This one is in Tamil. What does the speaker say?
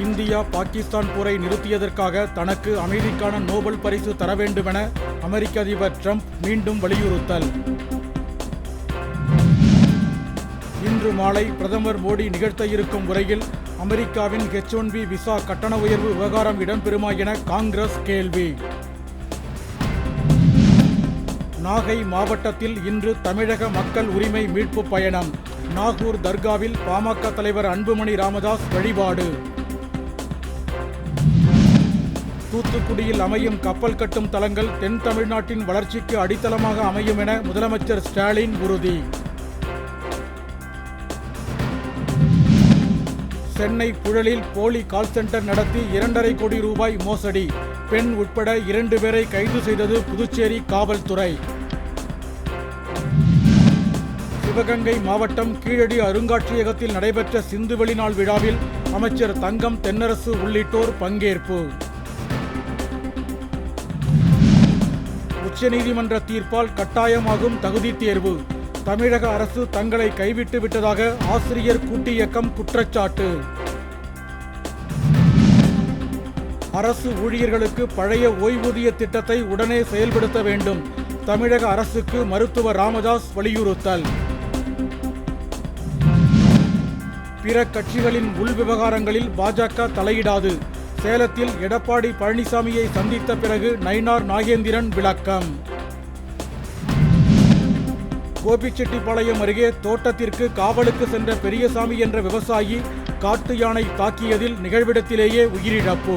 இந்தியா பாகிஸ்தான் போரை நிறுத்தியதற்காக தனக்கு அமைதிக்கான நோபல் பரிசு தர வேண்டுமென அமெரிக்க அதிபர் ட்ரம்ப் மீண்டும் வலியுறுத்தல். இன்று மாலை பிரதமர் மோடி நிகழ்த்த இருக்கும் உரையில் அமெரிக்காவின் ஹெச் ஒன் பி விசா கட்டண உயர்வு விவகாரம் இடம்பெறுமா என காங்கிரஸ் கேள்வி. நாகை மாவட்டத்தில் இன்று தமிழக மக்கள் உரிமை மீட்பு பயணம். நாகூர் தர்காவில் பாமக தலைவர் அன்புமணி ராமதாஸ் வழிபாடு. தூத்துக்குடியில் அமையும் கப்பல் கட்டும் தளங்கள் தென் தமிழ்நாட்டின் வளர்ச்சிக்கு அடித்தளமாக அமையும் என முதலமைச்சர் ஸ்டாலின் உறுதி. சென்னை புழலில் போலி கால் சென்டர் நடத்தி இரண்டரை கோடி ரூபாய் மோசடி. பெண் உட்பட இரண்டு பேரை கைது செய்தது புதுச்சேரி காவல்துறை. சிவகங்கை மாவட்டம் கீழடி அருங்காட்சியகத்தில் நடைபெற்ற சிந்துவெளி நாள் விழாவில் அமைச்சர் தங்கம் தென்னரசு உள்ளிட்டோர் பங்கேற்பு. உச்சநீதிமன்ற தீர்ப்பால் கட்டாயமாகும் தகுதி தேர்வு. தமிழக அரசு தங்களை கைவிட்டு விட்டதாக ஆசிரியர் கூட்டு இயக்கம் குற்றச்சாட்டு. அரசு ஊழியர்களுக்கு பழைய ஓய்வூதிய திட்டத்தை உடனே செயல்படுத்த வேண்டும். தமிழக அரசுக்கு மருத்துவர் ராமதாஸ் வலியுறுத்தல். பிற கட்சிகளின் உள் விவகாரங்களில் பாஜக தலையிடாது. சேலத்தில் எடப்பாடி பழனிசாமியை சந்தித்த பிறகு நயினார் நாகேந்திரன் விளக்கம். கோபிச்செட்டிப்பாளையம் அருகே தோட்டத்திற்கு காவலுக்கு சென்ற பெரியசாமி என்ற விவசாயி காட்டு யானை தாக்கியதில் நிகழ்விடத்திலேயே உயிரிழப்பு.